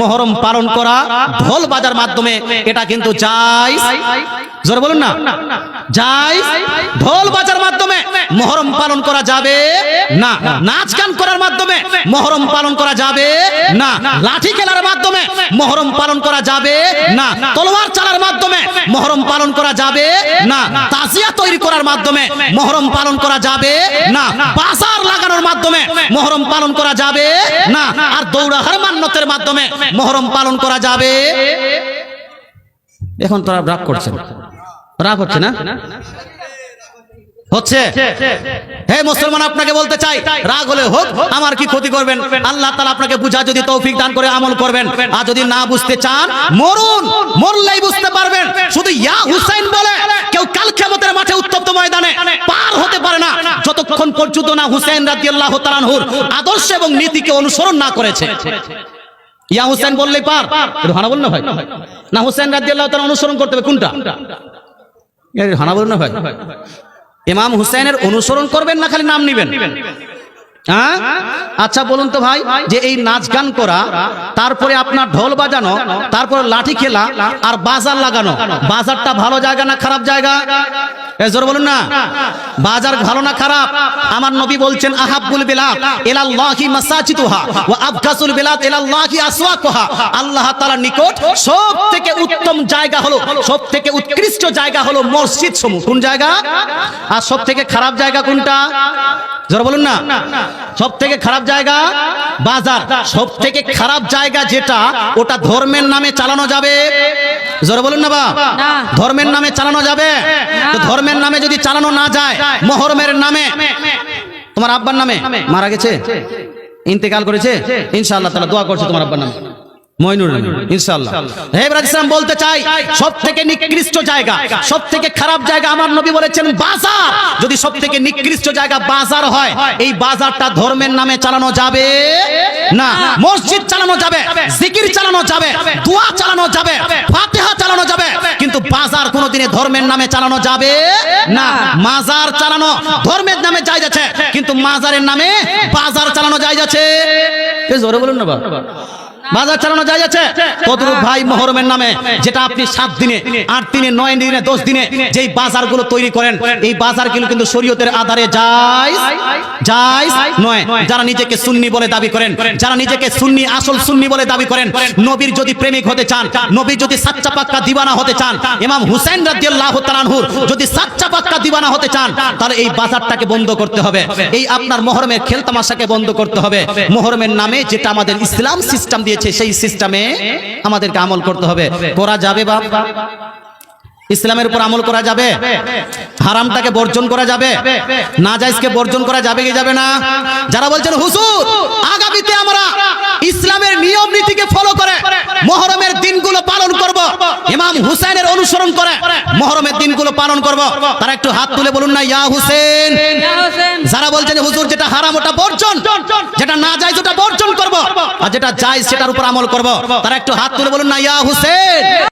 মহরম পালন করা, ঢোল বাজার মাধ্যমে এটা কিন্তু যাই। জোরে বলুন না। যাই ঢোল বাজার মাধ্যমে মহরম পালন করা যাবে না। নাচ গান করার মাধ্যমে মহরম পালন করা যাবে না, লাঠি খেলার মাধ্যমে মহরম পালন করা যাবে না, তলোয়ার চালার মাধ্যমে মহরম পালন করা যাবে না, তাজিয়া তৈরি করার মাধ্যমে মহরম পালন করা যাবে না, বাজার লাগানোর মাধ্যমে মহরম পালন করা যাবে না, আর দৌড়া হারমান্নতের মাধ্যমে মহরম পালন করা যাবে। এখন তোরা রাগ করছেন রাগ হচ্ছে না? হচ্ছে? হে মুসলমান আপনাকে বলতে চাই রাগ হলে হোক আমার কি ক্ষতি করবেন? আল্লাহ তালা আপনাকে বুঝা যদি তৌফিক দান করে আমল করবেন। আর যদি না বুঝতে চান মরুন মরলেই বুঝতে পারবেন। শুধু ইয়া হুসাইন বলে কেউ কাল কিয়ামতের মাঠে উত্তপ্ত ময়দানে পার হতে পারে না। যতক্ষণ পর্যন্ত না হুসাইন রাদিয়াল্লাহু তাআলা আনহুর আদর্শ এবং নীতিকে অনুসরণ না করেছে। ইয়া হুসাইন বললেই পার। হানা বল না ভাই না হুসাইন রাদিয়াল্লাহু তাআলা অনুসরণ করতে হবে। কোনটা? হানা বলুন না ভাই ইমাম হুসাইনের অনুসরণ করবেন না খালি নাম নিবেন। আচ্ছা বলুন তো ভাই, যে এই নাচ গান করা, তারপরে আপনার ঢোল বাজানো, তারপরে লাঠি খেলা আর বাজার লাগানো, বাজারটা ভালো জায়গা না খারাপ জায়গা? বলুন না। বাজার ভালো না খারাপ? আমার নবী বলছেন আল্লাহ নিকট সব থেকে উত্তম জায়গা উৎকৃষ্ট জায়গা হলো মসজিদ সমূহ কোন জায়গা? আর সব থেকে খারাপ জায়গা কোনটা? জোর বলুন না। সব থেকে খারাপ জায়গা? বাজার। সব থেকে খারাপ জায়গা যেটা ওটা ধর্মের নামে চালানো যাবে। জোর বলুন না বা। ধর্মের নামে চালানো যাবে? তো ধর্মের নামে যদি চালানো না যায় মহরমের নামে। তোমার আব্বার নামে? মারা গেছে। ইন্তেকাল করেছে? ইনশাআল্লাহ তাআলা দোয়া করছে তোমার আব্বার নামে। মইনুর ইনশাআল্লাহ। হে ইব্রাহিম বলতে চাই সব নিকৃষ্ট জায়গা সব থেকে খারাপ জায়গা আমার নবী বলেছেন বাজার। যদি সব থেকে নিকৃষ্ট জায়গা বাজার হয় এই বাজারটা ধর্মের নামে চালানো যাবে না মসজিদ চালানো যাবে জিকির চালানো যাবে দোয়া চালানো যাবে ফাতিহা চালানো যাবে কিন্তু বাজার কোনোদিনে ধর্মের নামে চালানো যাবে না। মাজার চালানো ধর্মের নামে যাই যাচ্ছে কিন্তু মাজারের নামে বাজার চালানো যাই যাচ্ছে। জোরে বলুন না বাবা বাজার চালানো যায় যাচ্ছে। কতরূপ ভাই মহরমের নামে, যেটা আপনি সাত দিনে, আট দিনে, নয় দিনে, দশ দিনে যেই বাজারগুলো তৈরি করেন, এই বাজারগুলো কিন্তু শরীয়তের আধারে যায় যায় নয়। যারা নিজেকে সুন্নি বলে দাবি করেন, যারা নিজেকে সুন্নি, আসল সুন্নি বলে দাবি করেন, নবীর যদি প্রেমিক হতে চান, নবীর যদি সাচ্চা পাক্কা দিবানা হতে চান, ইমাম হুসাইন রাদিয়াল্লাহু তাআলাহুর যদি সাচ্চা পাক্কা দিবানা হতে চান, তাহলে এই বাজারটাকে বন্ধ করতে হবে। এই আপনার মহরমের খেলতামাশাকে বন্ধ করতে হবে। মহরমের নামে যেটা আমাদের ইসলাম সিস্টেম দিয়েছে সেই সিস্টেমে আমাদেরকে আমল করতে হবে। করা যাবে বাপ? ইসলামের উপর আমল করা যাবে? হারামটাকে বর্জন করা যাবে? নাজাইজকে বর্জন করা যাবে কি যাবে না? যারা বলছেন হুজুর আগামীতে আমরা ইসলামের নিয়ম নীতিকে ফলো করে মহরমের দিনগুলো পালন করব। ইমাম হুসাইনের অনুসরণ করে মহরমের দিনগুলো পালন করব। তারা একটু হাত তুলে বলুন না ইয়া হুসেন। যারা বলছেন হুজুর যেটা হারাম ওটা বর্জন। যেটা না যায় ওটা বর্জন আর যেটা যায় সেটার উপর আমল করব। তারা একটু হাত তুলে বলুন না, ইয়া হুসেন!